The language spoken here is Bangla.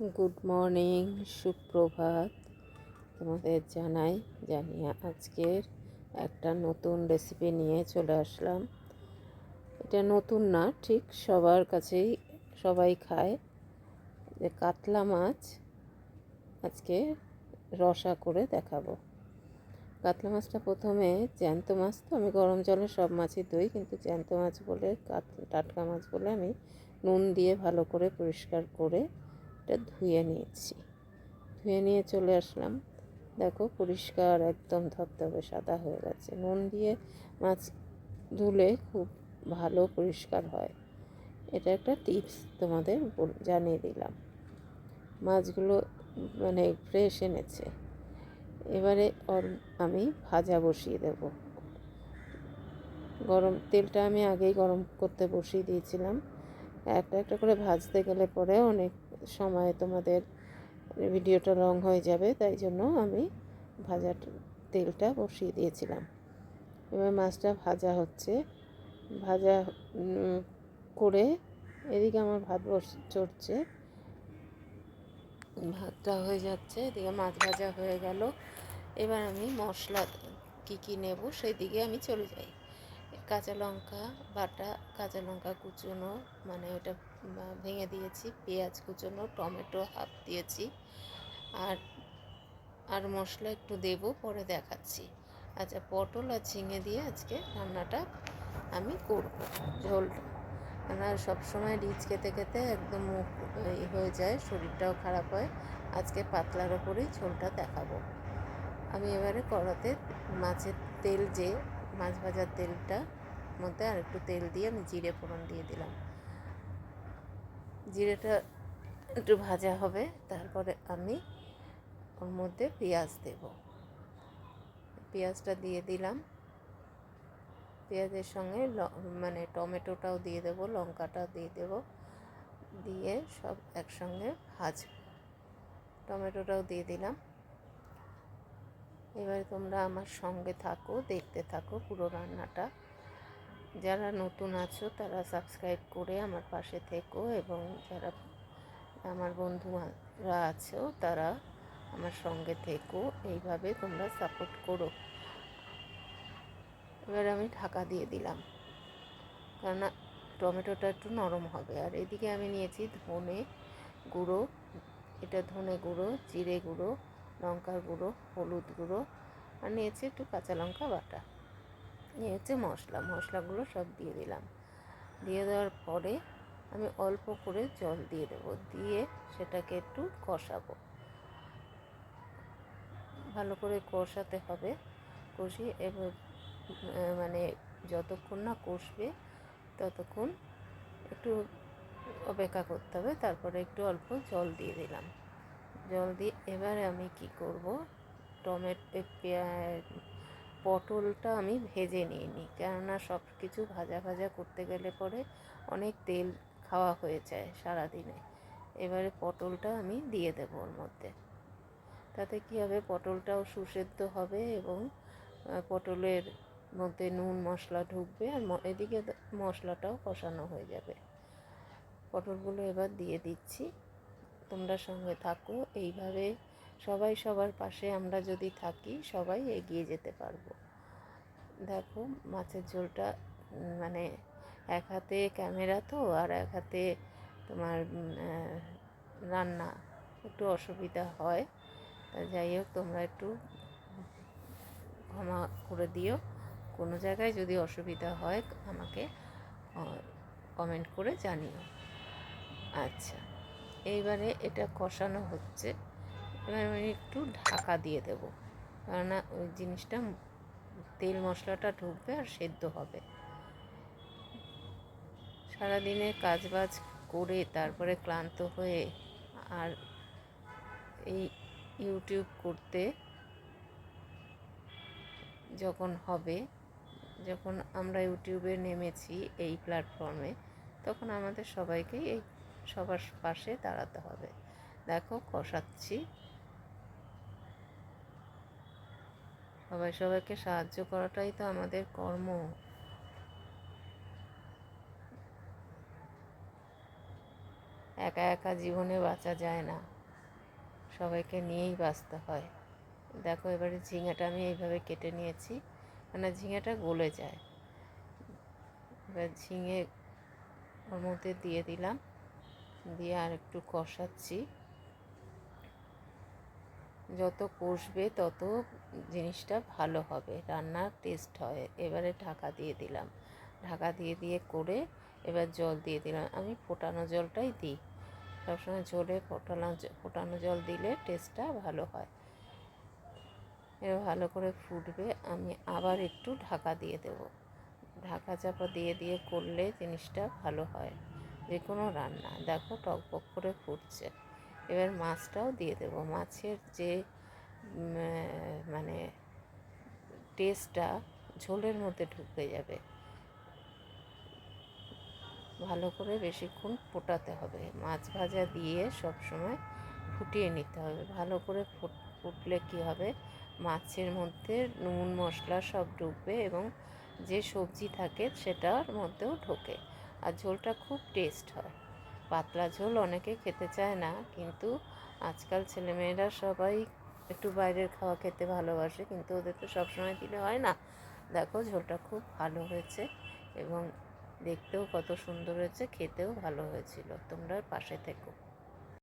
গুড মর্নিং, সুপ্রভাত। তোমাদের জানাই, জানিয়ে আজকের একটা নতুন রেসিপি নিয়ে চলে আসলাম। এটা নতুন না, ঠিক সবার কাছেই সবাই খায়। যে কাতলা মাছ, আজকে রসা করে দেখাবো। কাতলা মাছটা প্রথমে জ্যান্ত মাছ তো, আমি গরম জলে সব মাছই ধুই, কিন্তু জ্যান্ত মাছ বলে, কাত, টাটকা মাছ বলে আমি নুন দিয়ে ভালো করে পরিষ্কার করে এটা ধুয়ে নিয়েছি। ধুয়ে নিয়ে চলে আসলাম। দেখো পরিষ্কার একদম ধবধবে সাদা হয়ে গেছে। নুন দিয়ে মাছ ধুলে খুব ভালো পরিষ্কার হয়। এটা একটা টিপস তোমাদের জানিয়ে দিলাম। মাছগুলো মানে ফ্রেশ এনেছে। এবারে আমি ভাজা বসিয়ে দেব। গরম তেলটা আমি আগেই গরম করতে বসিয়ে দিয়েছিলাম। একটা একটা করে ভাজতে গেলে পরে অনেক সময় তোমাদের ভিডিওটা লং হয়ে যাবে, তাই জন্য আমি ভাজা তেলটা বসিয়ে দিয়েছিলাম। এবার মাছটা ভাজা হচ্ছে। ভাজা করে এদিকে আমার ভাত বস, চড়ছে। ভাতটা হয়ে যাচ্ছে, এদিকে মাছ ভাজা হয়ে গেল। এবার আমি মশলা কী কী নেব সেই দিকে আমি চলে যাই। কাঁচা লঙ্কা বাটা, কাঁচা লঙ্কা কুচোনো মানে ওটা ভেঙে দিয়েছি, পেঁয়াজ কুচোনো, টমেটো হাফ দিয়েছি, আর আর মশলা একটু দেব, পরে দেখাচ্ছি। আচ্ছা পটল আর ঝিঙে দিয়ে আজকে রান্নাটা আমি করব, ঝোলটা। কেননা সবসময় রিচ খেতে খেতে একদম মুখ হয়ে যায়, শরীরটাও খারাপ হয়, আজকে পাতলার ওপরেই ঝোলটা দেখাবো। আমি এবারে কড়াতে মাছের তেল যে মাছ ভাজার তেলটা মধ্যে আর একটু তেল দিয়ে আমি জিরে ফোড়ন দিয়ে দিলাম। জিরেটা একটু ভাজা হবে, তারপরে আমি ওর মধ্যে পেঁয়াজ দেব। পেঁয়াজটা দিয়ে দিলাম। পেঁয়াজের সঙ্গে মানে টমেটোটাও দিয়ে দেব, লঙ্কাটাও দিয়ে দেব, দিয়ে সব একসঙ্গে ভাজব। টমেটোটাও দিয়ে দিলাম। এবারে তোমরা আমার সঙ্গে থাকো, দেখতে থাকো পুরো রান্নাটা। যারা নতুন আছো, তারা সাবস্ক্রাইব করে আমার পাশে থেকো এবং যারা আমার বন্ধুরা আছো, তারা আমার সঙ্গে থেকো। এইভাবে তোমরা সাপোর্ট করো। এবার আমি ঢাকা দিয়ে দিলাম। কেননা টমেটোটা একটু নরম হবে। আর এদিকে আমি নিয়েছি ধনে গুঁড়ো। এটা ধনে গুঁড়ো, জিরে গুঁড়ো লঙ্কার গুঁড়ো, হলুদ গুঁড়ো, আর নিয়েছি একটু কাঁচা লঙ্কা বাটা। নিয়ে হচ্ছে মশলা, মশলাগুলো সব দিয়ে দিলাম। দিয়ে দেওয়ার পরে আমি অল্প করে জল দিয়ে দেবো, দিয়ে সেটাকে একটু কষাবো। ভালো করে কষাতে হবে, কষিয়ে এবার মানে যতক্ষণ না কষবে ততক্ষণ একটু অপেক্ষা করতে হবে, তারপরে একটু অল্প জল দিয়ে দিলাম। জল দিয়ে এবারে আমি কি করব? টমেটো পটলটা আমি ভেজে নিয়ে নিই। কেননা সব কিছু ভাজা ভাজা করতে গেলে পরে অনেক তেল খাওয়া হয়ে যায় সারাদিনে। এবারে পটলটা আমি দিয়ে দেবো ওর মধ্যে। তাতে কী হবে? পটলটাও সুসেদ্ধ হবে এবং পটলের মধ্যে নুন, মশলা ঢুকবে আর এদিকে মশলাটাও কষানো হয়ে যাবে। পটলগুলো এবার দিয়ে দিচ্ছি। তোমরা সঙ্গে থাকো। এইভাবে সবাই সবার পাশে আমরা যদি থাকি, সবাই এগিয়ে যেতে পারব। দেখো, মাছের ঝোলটা মানে এক হাতে ক্যামেরা তো, আর এক হাতে তোমার রান্না একটু অসুবিধা হয়। তা যাই হোক, তোমরা একটু ক্ষমা করে দিও। কোনো জায়গায় যদি অসুবিধা হয়, আমাকে কমেন্ট করে জানিও। আচ্ছা। এইবারে এটা কষানো হচ্ছে। এবার আমি একটু ঢাকা দিয়ে দেব। কেননা ওই জিনিসটা তেল মশলাটা ঢুকবে আর সেদ্ধ হবে। সারাদিনে কাজবাজ করে তারপরে ক্লান্ত হয়ে আর এই ইউটিউব করতে যখন হবে, যখন আমরা ইউটিউবে নেমেছি এই প্ল্যাটফর্মে, তখন আমাদের সবাইকেই এই সবার পাশে দাঁড়াতে হবে। দেখো, কষাচ্ছি। সবাই, সবাইকে সাহায্য করাটাই তো আমাদের কর্ম। একা একা জীবনে বাঁচা যায় না। সবাইকে নিয়েই বাঁচতে হয়। দেখো, এবারে ঝিঙেটা আমি এইভাবে কেটে নিয়েছি। মানে ঝিঙেটা গলে যায়। এবার ঝিঙে ওর মধ্যে দিয়ে দিলাম। দিয়ে আর একটু কষাচ্ছি। যত কষবে তত জিনিসটা ভালো হবে রান্নার টেস্ট হয়। এবারে ঢাকা দিয়ে দিলাম। ঢাকা দিয়ে দিয়ে করে এবার জল দিয়ে দিলাম। আমি ফোটানো জলটাই দিই। সবসময় ঝোলে ফোটানো ফোটানো জল দিলে টেস্টটা ভালো হয়। এবার ভালো করে ফুটবে। আমি আবার একটু ঢাকা দিয়ে দেব। ঢাকা চাপা দিয়ে দিয়ে করলে জিনিসটা ভালো হয়। যে কোনো রান্না। দেখো টকবক করে ফুটছে। এবার মাছটাও দিয়ে দেবো। মাছের যে মানে টেস্টটা ঝোলের মধ্যে ঢুকে যাবে। ভালো করে বেশিক্ষণ ফোটাতে হবে। মাছ ভাজা দিয়ে সব সময় ফুটিয়ে নিতে হবে। ভালো করে ফুট- ফুটলে কী হবে? মাছের মধ্যে নুন, মশলা সব ঢুকবে এবং যে সবজি থাকে সেটার মধ্যেও ঢোকে। আর ঝোলটা খুব টেস্ট হয়। পাতলা ঝোল অনেকে খেতে চায় না, কিন্তু আজকাল ছেলেমেয়েরা সবাই একটু বাইরের খাওয়া খেতে ভালোবাসে, কিন্তু ওদের তো সবসময় দিলে হয় না। দেখো, ঝোলটা খুব ভালো হয়েছে এবং দেখতেও কত সুন্দর হয়েছে, খেতেও ভালো হয়েছিল। তোমরা পাশে থেকো।